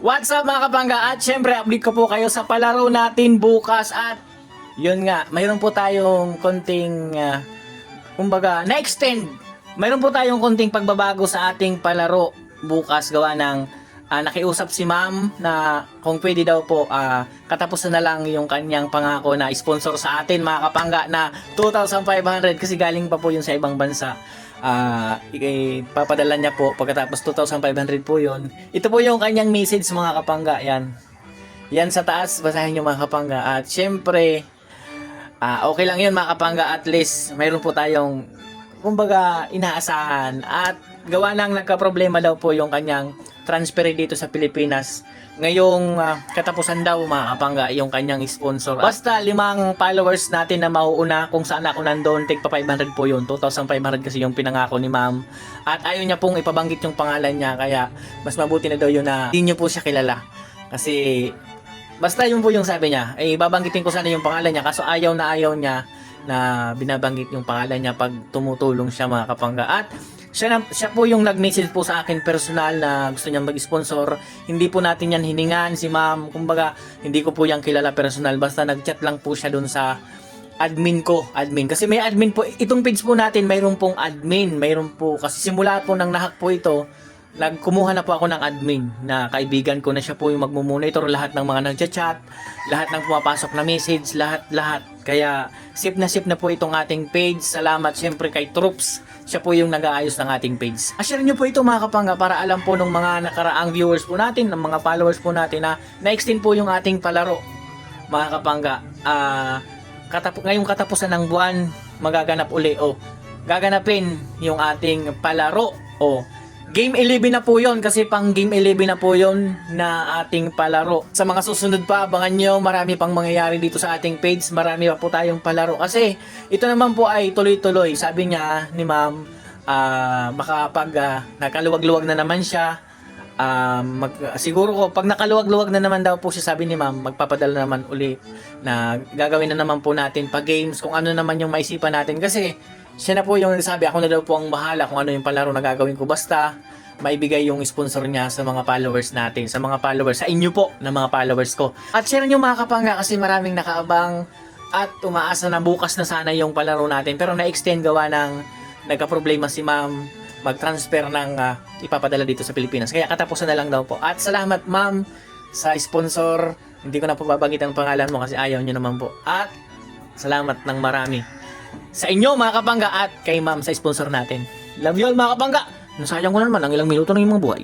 What's up mga kapangga? At syempre, update ko po kayo sa palaro natin bukas at yun nga, mayroon po tayong konting, ah, kumbaga, na-extend. Mayroon po tayong konting pagbabago sa ating palaro bukas gawa ng ah, nakiusap si ma'am na kung pwede daw po ah, katapusan na lang yung kanyang pangako na sponsor sa atin mga kapangga na 2,500 kasi galing pa po yun sa ibang bansa ah i- papadala niya po. Pagkatapos 2,500 po yun. Ito po yung kanyang message mga kapangga. Yan. Yan sa taas basahin nyo mga kapangga. At syempre ah okay lang yun mga kapangga. At least mayroon po tayong kumbaga inaasahan. At gawa nang nagka-problema daw po yung kanyang transfer dito sa Pilipinas. Ngayong ah, katapusan daw mga kapangga yung kanyang sponsor. Basta limang followers natin na mauuna kung saan ako nandun. Take pa 500 po yun. 2,500 kasi yung pinangako ni ma'am. At ayaw niya pong ipabanggit yung pangalan niya. Kaya mas mabuti na daw yun na hindi niyo po siya kilala. Kasi Basta yun po yung sabi niya. Eh, babanggitin ko sana yung pangalan niya. Kaso ayaw na ayaw niya na binabanggit yung pangalan niya pag tumutulong siya mga kapangga. At siya, na, siya po yung nag-message po sa akin personal na gusto niyang mag-sponsor. Hindi po natin yan hiningan si ma'am. Kumbaga, hindi ko po yung kilala personal. Basta nag-chat lang po siya dun sa admin ko, admin. Kasi may admin po, itong page po natin, mayroon pong admin, mayroon po, kasi simula po nang nahak po ito, nagkumuha na po ako ng admin na kaibigan ko na siya po yung magmumonitor lahat ng mga nagchat-chat, lahat ng pumapasok na message, lahat-lahat. Kaya sip na sip na po itong ating page. Salamat siyempre kay Troops. Siya po yung nag-aayos ng ating page. Ashare nyo po ito mga kapangga para alam po ng mga nakaraang viewers po natin, ng mga followers po natin na na-extend po yung ating palaro. Mga kapangga, ah katap- ngayong katapusan ng buwan, magaganap uli o gaganapin yung ating palaro o Game 11 na po yon kasi pang Game 11 na po yon na ating palaro. Sa mga susunod pa, abangan nyo, marami pang mangyayari dito sa ating page. Marami pa po tayong palaro. Kasi ito naman po ay tuloy-tuloy. Sabi niya ni ma'am, ah makapag ah, nakaluwag-luwag na naman siya, ah, mag, siguro ko, pag nakaluwag-luwag na naman daw po siya, sabi ni ma'am, magpapadala naman uli na gagawin na naman po natin pa games, kung ano naman yung maisipan natin. Kasi siya na po yung nagsabi, ako na daw po ang bahala kung ano yung palaro na gagawin ko. Basta, maibigay yung sponsor niya sa mga followers natin, sa mga followers, sa inyo po, na mga followers ko. At share nyo mga kapangga kasi maraming nakaabang at umaasa na bukas na sana yung palaro natin. Pero na-extend gawa ng nagka-problema si ma'am mag-transfer ng ah, ipapadala dito sa Pilipinas. Kaya katapusan na lang daw po. At salamat ma'am sa sponsor. Hindi ko na po babanggit ang pangalan mo kasi ayaw nyo naman po. At salamat ng marami sa inyo mga kapangga at kay ma'am sa sponsor natin. Love you all mga kapangga. Nasayang ko na naman ang ilang minuto ng mga buhay.